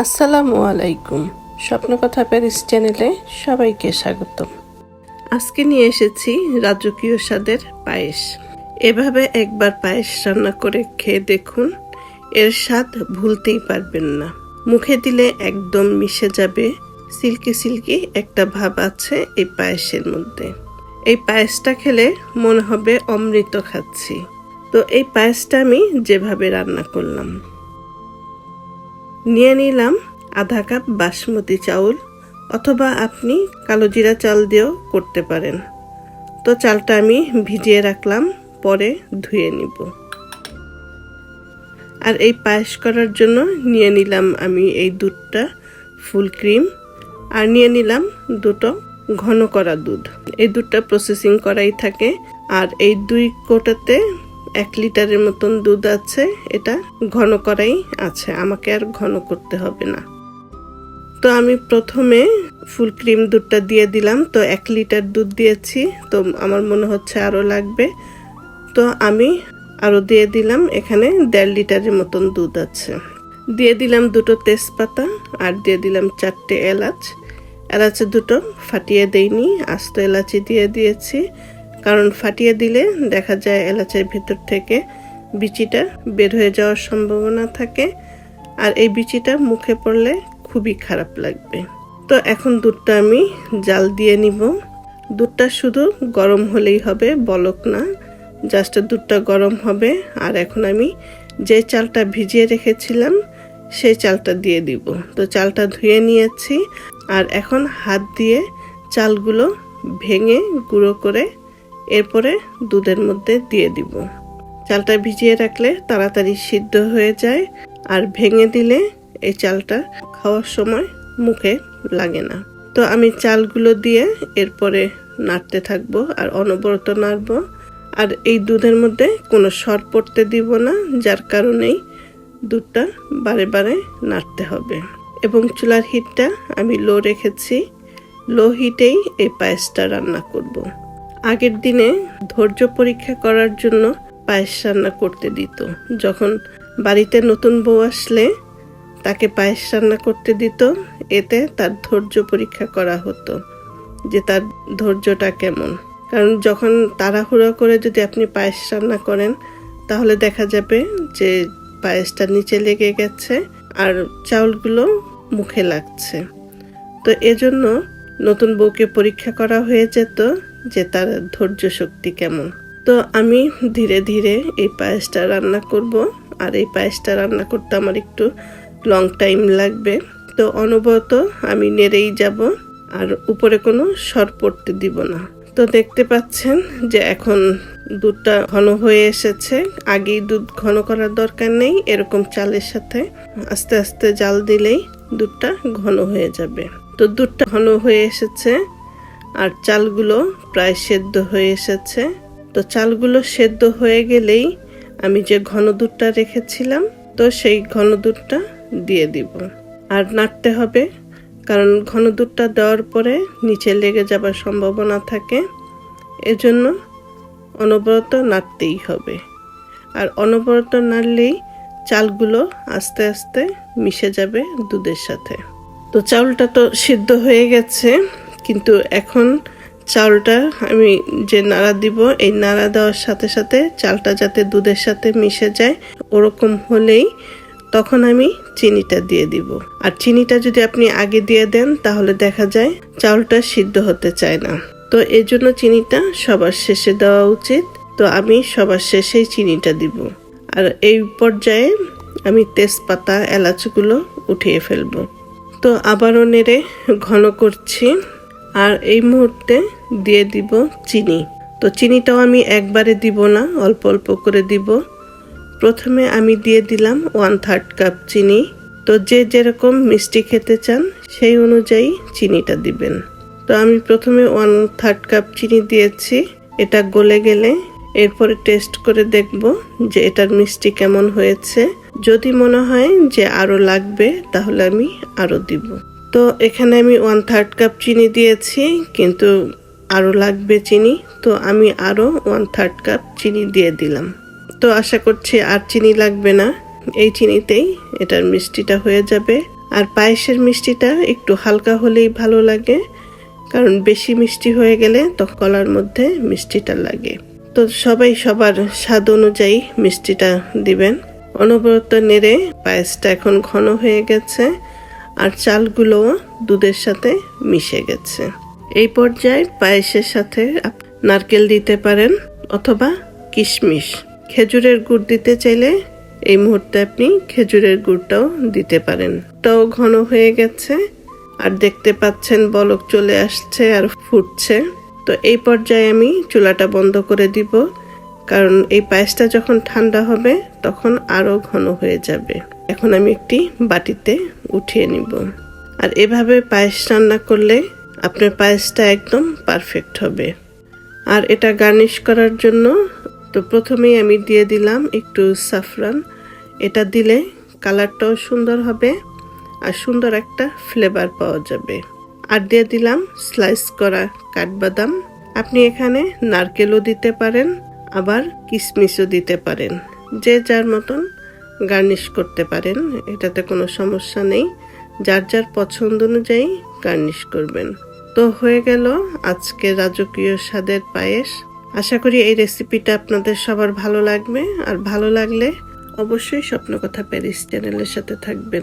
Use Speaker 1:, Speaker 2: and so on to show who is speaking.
Speaker 1: আসসালামু আলাইকুম। স্বপ্নকথা প্যারিস চ্যানেলে সবাইকে স্বাগতম। আজকে নিয়ে এসেছি রাজকীয় স্বাদের পায়েস। এভাবে একবার পায়েস রান্না করে খেয়ে দেখুন, এর স্বাদ ভুলতেই পারবেন না। মুখে দিলে একদম মিশে যাবে, সিল্কি সিল্কি একটা ভাব আছে এই পায়েসের মধ্যে। এই পায়েসটা খেলে মনে হবে অমৃত খাচ্ছি। তো এই পায়েসটা আমি যেভাবে রান্না করলাম। নিয়ে নিলাম আধা কাপ বাসমতি চাউল অথবা আপনি কালো জিরা চাল দিয়েও করতে পারেন। তো চালটা আমি ভিজিয়ে রাখলাম, পরে ধুয়ে নিব। আর এই পায়েস করার জন্য নিয়ে নিলাম আমি এই দুধটা, ফুল ক্রিম, আর নিয়ে নিলাম দুটো ঘন করা দুধ। এই দুধটা প্রসেসিং করাই থাকে, আর এই দুই কোটাতে এক লিটারের মতন দুধ আছে, এটা ঘন করাই আছে, আমাকে আর ঘন করতে হবে না। তো আমি প্রথমে ফুল ক্রিম দুধটা দিয়ে দিলাম, তো এক লিটার দুধ দিয়েছি, তো আমার মনে হচ্ছে আরও লাগবে। তো আমি আরও দিয়ে দিলাম, এখানে দেড় লিটারের মতন দুধ আছে। দিয়ে দিলাম দুটো তেজপাতা আর দিয়ে দিলাম চারটে এলাচ। এলাচে দুটো ফাটিয়ে দেইনি, আস্ত এলাচি দিয়ে দিয়েছি। কারণ ফাটিয়ে দিলে দেখা যায় এলাচের ভেতর থেকে বিচিটা বের হয়ে যাওয়ার সম্ভাবনা থাকে। আর এই বিচিটা মুখে পড়লে খুবই খারাপ লাগবে। তো এখন দুধটা আমি জাল দিয়ে নিব। দুধটা শুধু গরম হলেই হবে, বলক না। জাস্ট দুধটা গরম হবে। আর এখন আমি যে চালটা ভিজিয়ে রেখেছিলাম, সেই চালটা দিয়ে দিব। তো চালটা ধুয়ে নিয়েছি। আর এখন হাত দিয়ে চালগুলো ভেঙে গুঁড়ো করে এরপরে দুধের মধ্যে দিয়ে দিব। চালটা ভিজিয়ে রাখলে তাড়াতাড়ি সিদ্ধ হয়ে যায় আর ভেঙে দিলে এই চালটা খাওয়ার সময় মুখে লাগে না। তো আমি চালগুলো দিয়ে এরপরে নাড়তে থাকব আর অনবরত নাড়বো। আর এই দুধের মধ্যে কোনো সর পড়তে দিব না, যার কারণেই দুধটা বারে বারে নাড়তে হবে। এবং চুলার হিটটা আমি লো রেখেছি। লো হিটেই এই পায়েসটা রান্না করব। আগের দিনে ধৈর্য পরীক্ষা করার জন্য পায়েস রান্না করতে দিত। যখন বাড়িতে নতুন বউ আসলে তাকে পায়েস রান্না করতে দিত, এতে তার ধৈর্য পরীক্ষা করা হতো যে তার ধৈর্যটা কেমন। কারণ যখন তাড়াহুড়ো করে যদি আপনি পায়েস রান্না করেন, তাহলে দেখা যাবে যে পায়েসটা নিচে লেগে গেছে আর চাউলগুলো মুখে লাগছে। তো এজন্য নতুন বউকে পরীক্ষা করা হয়ে যেত যে তার ধৈর্য শক্তি কেমন। তো আমি ধীরে ধীরে এই পায়েসটা রান্না করব। আর এই পায়েসটা রান্না করতে আমার একটু লং টাইম লাগবে। তো অনবরত আমি নেড়েই যাব। আর উপরে কোনো সর পড়তে দিব না। তো দেখতে পাচ্ছেন যে এখন দুধটা ঘন হয়ে এসেছে। আগেই দুধ ঘন করার দরকার নেই। এরকম চালের সাথে আস্তে আস্তে জাল দিলেই দুধটা ঘন হয়ে যাবে। তো দুধটা ঘন হয়ে এসেছে। আর চালগুলো প্রায় সেদ্ধ হয়ে এসেছে। তো চালগুলো সেদ্ধ হয়ে গেলেই আমি যে ঘন দুধটা রেখেছিলাম, তো সেই ঘন দুধটা দিয়ে দিব। আর নাড়তে হবে, কারণ ঘন দুধটা দেওয়ার পরে নিচে লেগে যাবার সম্ভাবনা থাকে। এজন্য অনবরত নাড়তেই হবে। আর অনবরত নাড়লেই চালগুলো আস্তে আস্তে মিশে যাবে দুধের সাথে। তো চাউলটা তো সিদ্ধ হয়ে গেছে। কিন্তু এখন চাউলটা আমি যে নাড়া দিব, এই নাড়া দেওয়ার সাথে সাথে চালটা যাতে দুধের সাথে মিশে যায় ওরকম হলেই তখন আমি চিনিটা দিয়ে দিব। আর চিনিটা যদি আপনি আগে দিয়ে দেন, তাহলে দেখা যায় চাউলটা সিদ্ধ হতে চায় না। তো এই জন্য চিনিটা সবার শেষে দেওয়া উচিত। তো আমি সবার শেষেই চিনিটা দিব। আর এই পর্যায়ে আমি তেজপাতা, এলাচগুলো উঠিয়ে ফেলব। তো আবারও নেড়ে ঘন করছি। আর এই মুহূর্তে দিয়ে দিব চিনি। তো চিনিটাও আমি একবারে দিব না, অল্প অল্প করে দিব। প্রথমে আমি দিয়ে দিলাম ওয়ান থার্ড কাপ চিনি। তো যে যেরকম মিষ্টি খেতে চান, সেই অনুযায়ী চিনিটা দিবেন। তো আমি প্রথমে ওয়ান থার্ড কাপ চিনি দিয়েছি, এটা গলে গেলে এরপরে টেস্ট করে দেখব যে এটার মিষ্টি কেমন হয়েছে। যদি মনে হয় যে আরও লাগবে, তাহলে আমি আরও দিব। তো এখানে আমি ওয়ান থার্ড কাপ চিনি দিয়েছি, কিন্তু আরও লাগবে চিনি, তো আমি আরও ওয়ান থার্ড কাপ চিনি দিয়ে দিলাম। তো আশা করছি আর চিনি লাগবে না। এই চিনিতেই এটার মিষ্টিটা হয়ে যাবে। আর পায়েসের মিষ্টিটা একটু হালকা হলেই ভালো লাগে, কারণ বেশি মিষ্টি হয়ে গেলে তো কলার মধ্যে মিষ্টিটা লাগে। তো সবাই সবার স্বাদ অনুযায়ী মিষ্টিটা দিবেন। অনবরত নেড়ে পায়েসটা এখন ঘন হয়ে গেছে। আর চালগুলোও দুধের সাথে মিশে গেছে। এই পর্যায়ে পায়েসের সাথে নারকেল দিতে পারেন অথবা কিশমিশ। খেজুরের গুড় দিতে চাইলে এই মুহূর্তে আপনি খেজুরের গুড়টাও দিতে পারেন। তাও ঘন হয়ে গেছে আর দেখতে পাচ্ছেন বলক চলে আসছে আর ফুটছে। তো এই পর্যায়ে আমি চুলাটা বন্ধ করে দিব। কারণ এই পায়েসটা যখন ঠান্ডা হবে, তখন আরও ঘন হয়ে যাবে। এখন আমি একটি বাটিতে উঠিয়ে নিব। আর এভাবে পায়েস রান্না করলে আপনার পায়েসটা একদম পারফেক্ট হবে। আর এটা গার্নিশ করার জন্য তো প্রথমেই আমি দিয়ে দিলাম একটু সাফরান। এটা দিলে কালারটাও সুন্দর হবে আর সুন্দর একটা ফ্লেভার পাওয়া যাবে। আর দিয়ে দিলাম স্লাইস করা কাঠবাদাম। আপনি এখানে নারকেলও দিতে পারেন। আবার কিশমিশও দিতে পারেন। যে যার মতন গার্নিশ করতে পারেন, এটাতে কোনো সমস্যা নেই। যার যার পছন্দ অনুযায়ী গার্নিশ করবেন। তো হয়ে গেল আজকে রাজকীয় স্বাদের পায়েস। আশা করি এই রেসিপিটা আপনাদের সবার ভালো লাগবে। আর ভালো লাগলে অবশ্যই স্বপ্নকথা প্যারিস চ্যানেলের সাথে থাকবেন।